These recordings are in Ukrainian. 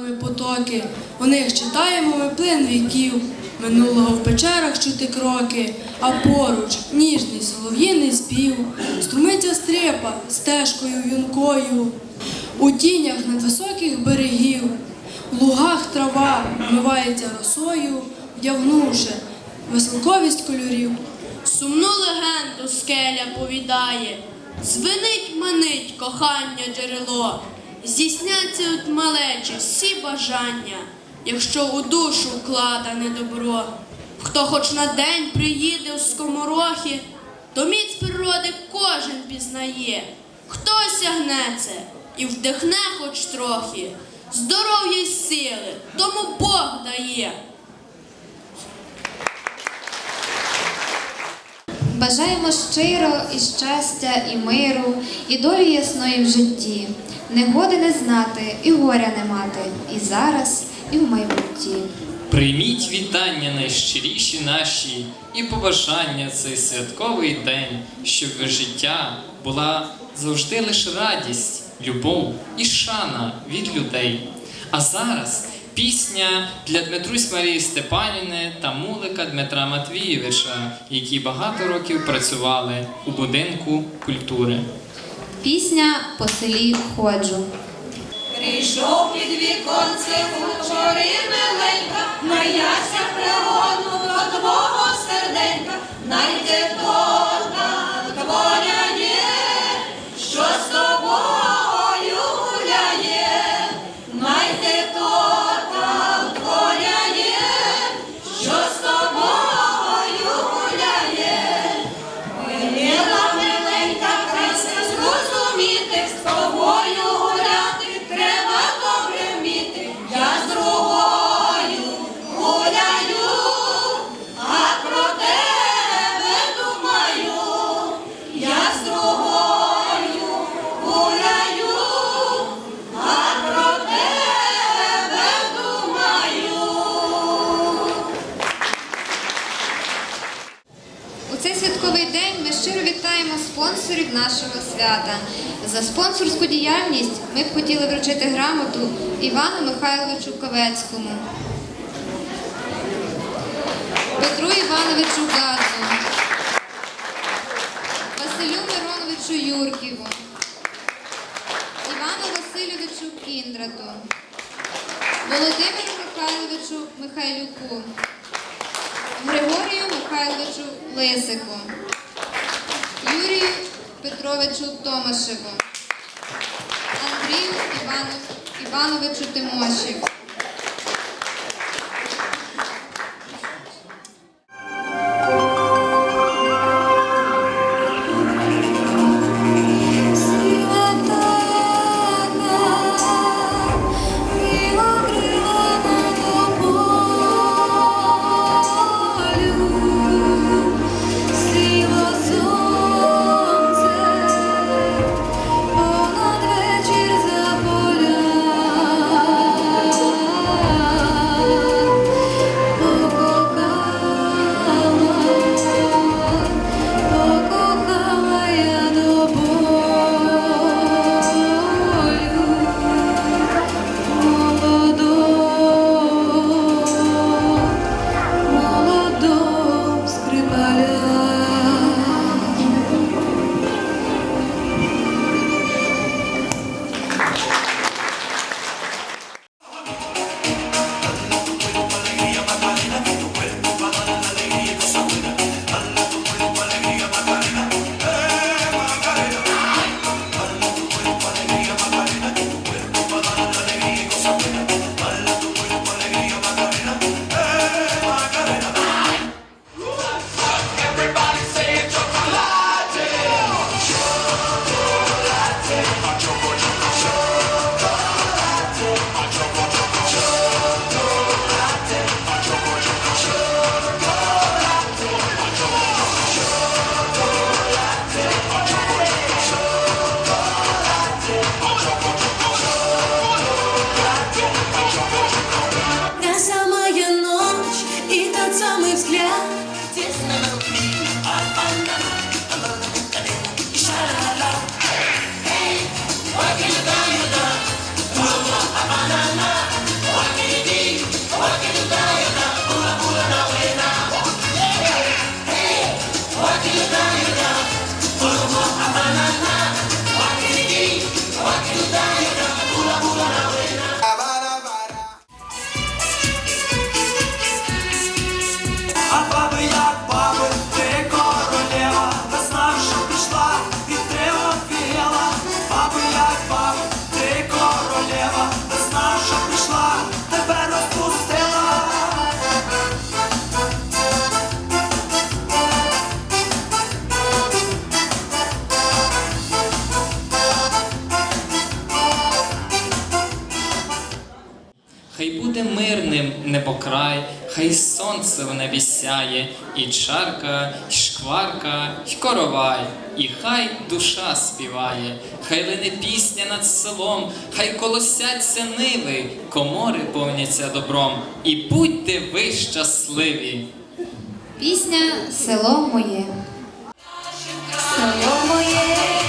ми потоки, у них читаємо ми плин віків. Минулого в печерах чути кроки, а поруч ніжний солов'їний спів, струмиться стрипа стежкою юнкою, у тінях над високих берегів, в лугах трава вмивається росою, вдягнувши веселковість кольорів. Сумну легенду скеля повідає, звенить манить кохання джерело, здійсняться от малечі всі бажання, якщо у душу вкладане добро. Хто хоч на день приїде у скоморохи, то міць природи кожен пізнає. Хто сягне це і вдихне хоч трохи, здоров'я й сили, тому Бог дає. Бажаємо щиро і щастя, і миру, і долі ясної в житті. Негоди не знати, і горя не мати, і зараз, і в майбутті. Прийміть вітання найщиріші наші і побажання цей святковий день, щоб в життя була завжди лише радість, любов і шана від людей. А зараз пісня для Дмитрусь Марії Степанівни та мулика Дмитра Матвійовича, які багато років працювали у будинку культури. Пісня по селі ходжу. Прийшов під віконце кучори миленька, Маяся пригону до твого серденька, найде торта спонсорів нашого свята. За спонсорську діяльність ми б хотіли вручити грамоту Івану Михайловичу Ковецькому, Петру Івановичу Газу, Василю Мироновичу Юрківу, Івану Васильовичу Кіндрату, Володимиру Михайловичу Михайлюку. Григорію Михайловичу Лисику, Юрію Петровичу Томашеву, Андрію Івановичу Тимошів. Хай сонце в небі сяє, і чарка, і шкварка, і коровай, і хай душа співає, хай лине пісня над селом, хай колосяться ниви, комори повняться добром, і будьте ви щасливі. Пісня Село моє. Село моє,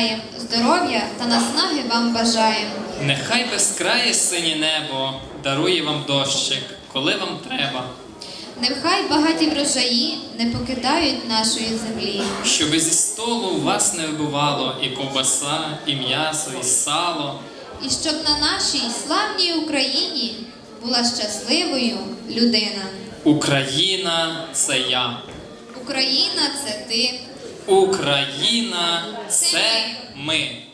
вас здоров'я та наснаги вам бажаємо. Нехай безкрає синє небо дарує вам дощик, коли вам треба, Нехай багаті врожаї не покидають нашої землі. щоби зі столу вас не вибувало і ковбаса, і м'ясо, і сало. І щоб на нашій славній Україні була щасливою людина. Україна це я. Україна це ти. Україна це ми.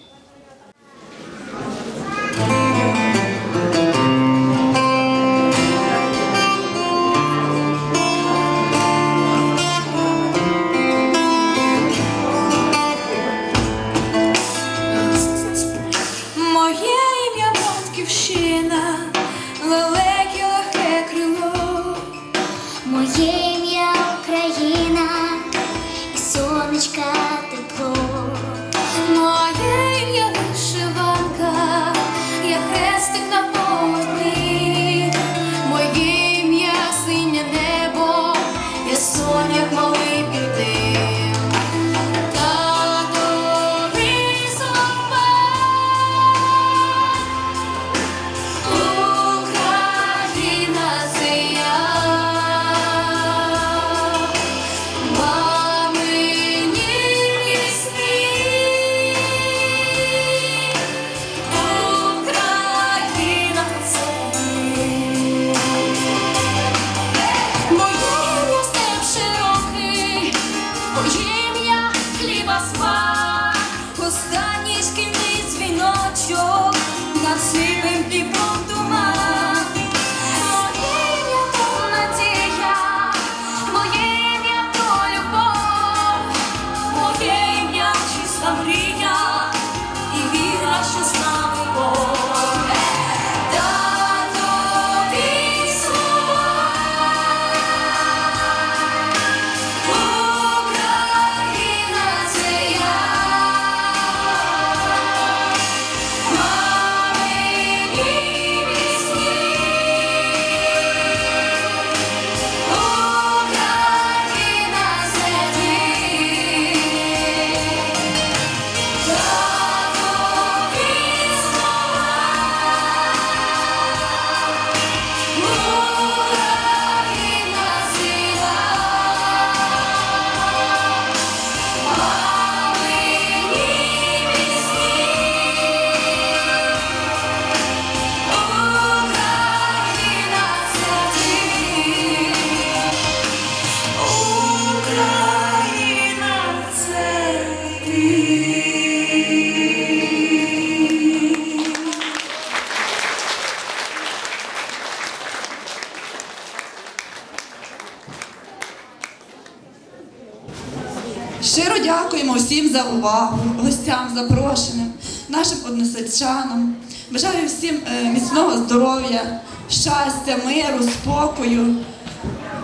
Щиро дякуємо всім за увагу, гостям запрошеним, нашим односельчанам. Бажаю всім е, міцного здоров'я, щастя, миру, спокою,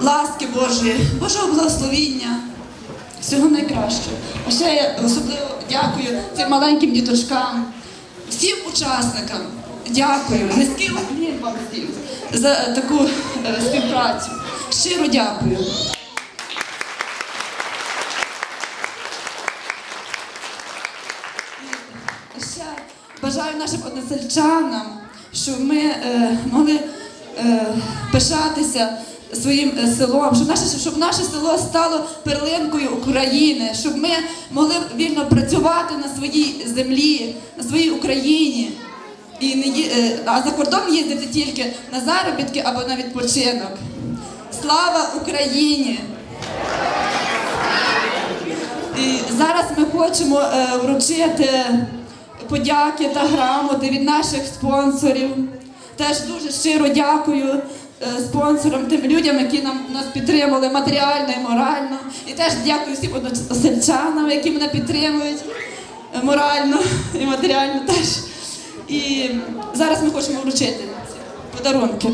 ласки Божої, Божого благословіння, всього найкращого. А ще я особливо дякую цим маленьким діточкам, всім учасникам, дякую. Низький уклін вам всім за таку е, співпрацю. Щиро дякую. Бажаю нашим односельчанам, щоб ми е, могли е, пишатися своїм е, селом, щоб наше, щоб наше село стало перлинкою України, щоб ми могли вільно працювати на своїй землі, на своїй Україні. І не ї- е, а за кордон їздити тільки на заробітки або на відпочинок. Слава Україні! І зараз ми хочемо е, вручити подяки та грамоти від наших спонсорів. Теж дуже щиро дякую е, спонсорам, тим людям, які нам нас підтримали матеріально і морально. І теж дякую всім односельчанам, які мене підтримують е, морально і матеріально теж. І зараз ми хочемо вручити ці подарунки.